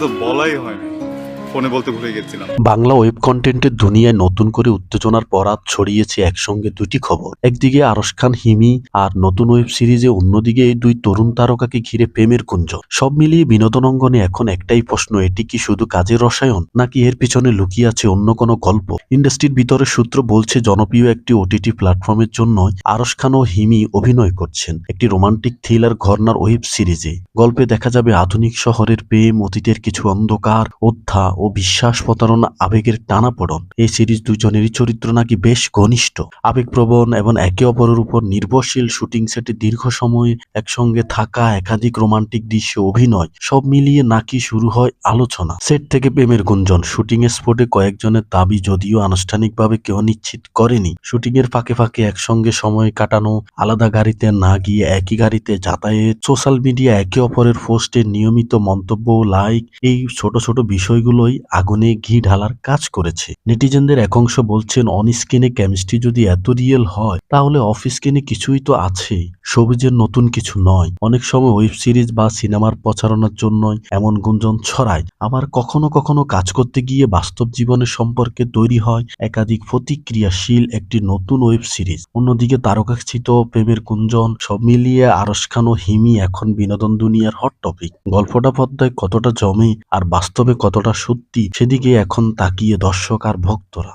তো বলাই হয়নি ফোনে বলতে ভুলে গেছিলাম। বাংলা ওয়েব কন্টেন্টের দুনিয়ায় নতুন করে উত্তেজনার পরাত ছড়িয়েছে একসঙ্গে দুটি খবর। একদিকে আরশ খান হিমি আর নতুন ওয়েব সিরিজে অন্যদিকে এই দুই তরুণ তারকাকে ঘিরে প্রেমের কুঞ্জ সব মিলিয়ে বিনোদন অঙ্গনে এখন একটাই প্রশ্ন, এটি কি শুধু কাজের রসায়ন, নাকি এর পিছনে লুকিয়ে আছে অন্য কোনো গল্প? ইন্ডাস্ট্রির ভিতরে সূত্র বলছে, জনপ্রিয় একটি ওটিটি প্ল্যাটফর্মের জন্য আরশ খান ও হিমি অভিনয় করছেন একটি রোমান্টিক থ্রিলার ঘরনার ওয়েব সিরিজে। গল্পে দেখা যাবে আধুনিক শহরের প্রেম, অতীতের কিছু অন্ধকার অধ্যা ও বিশ্বাস প্রতারণা আবেগের টানাপড়ন। এই সিরিজ দুজনেরই চরিত্র নাকি বেশ ঘনিষ্ঠ। আবেগপ্রবণ এবং একে অপরের উপর নির্ভরশীল শুটিং সেটে দীর্ঘ সময় একসঙ্গে থাকা একাধিক রোমান্টিক দৃশ্য, অভিনয়, সব মিলিয়ে নাকি শুরু হয় আলোচনা। সেট থেকে প্রেমের গুঞ্জন। শুটিং স্পটে কয়েকজনের দাবি যদিও আনুষ্ঠানিকভাবে কেউ নিশ্চিত করেনি। শুটিং এর ফাঁকে ফাঁকে একসঙ্গে সময় কাটানো, আলাদা গাড়িতে না গিয়ে একই গাড়িতে যাতায়াত, সোশ্যাল মিডিয়া একে অপরের পোস্টে নিয়মিত মন্তব্য লাইক, এই ছোট ছোট বিষয়গুলোই আগুনে ঘি ঢালার কাজ করেছে। নেটিজেনদের এক অংশ বলছেন অন স্ক্রিনে কেমিস্ট্রি যদি এত রিয়েল হয়, তাহলে অফ স্ক্রিনে কিছুই তো আছেই সবুজের নতুন কিছু নয়। অনেক সময় ওয়েব সিরিজ বা সিনেমার প্রচারণার জন্যই এমন গুঞ্জন ছড়ায়। আবার কখনো কখনো কাজ করতে গিয়ে বাস্তব জীবনের সম্পর্কে তৈরি হয় একাধিক প্রতিক্রিয়াশীল একটি নতুন ওয়েব সিরিজ। অন্যদিকে তারকাচিত প্রেমের গুঞ্জন সব মিলিয়ে আরশ খান ও হিমি এখন বিনোদন দুনিয়ার হট টপিক। গল্পটা পদ্মায় কতটা জমে আর বাস্তবে কতটা সত্যি সেদিকে এখন তাকিয়ে দর্শক আর ভক্তরা।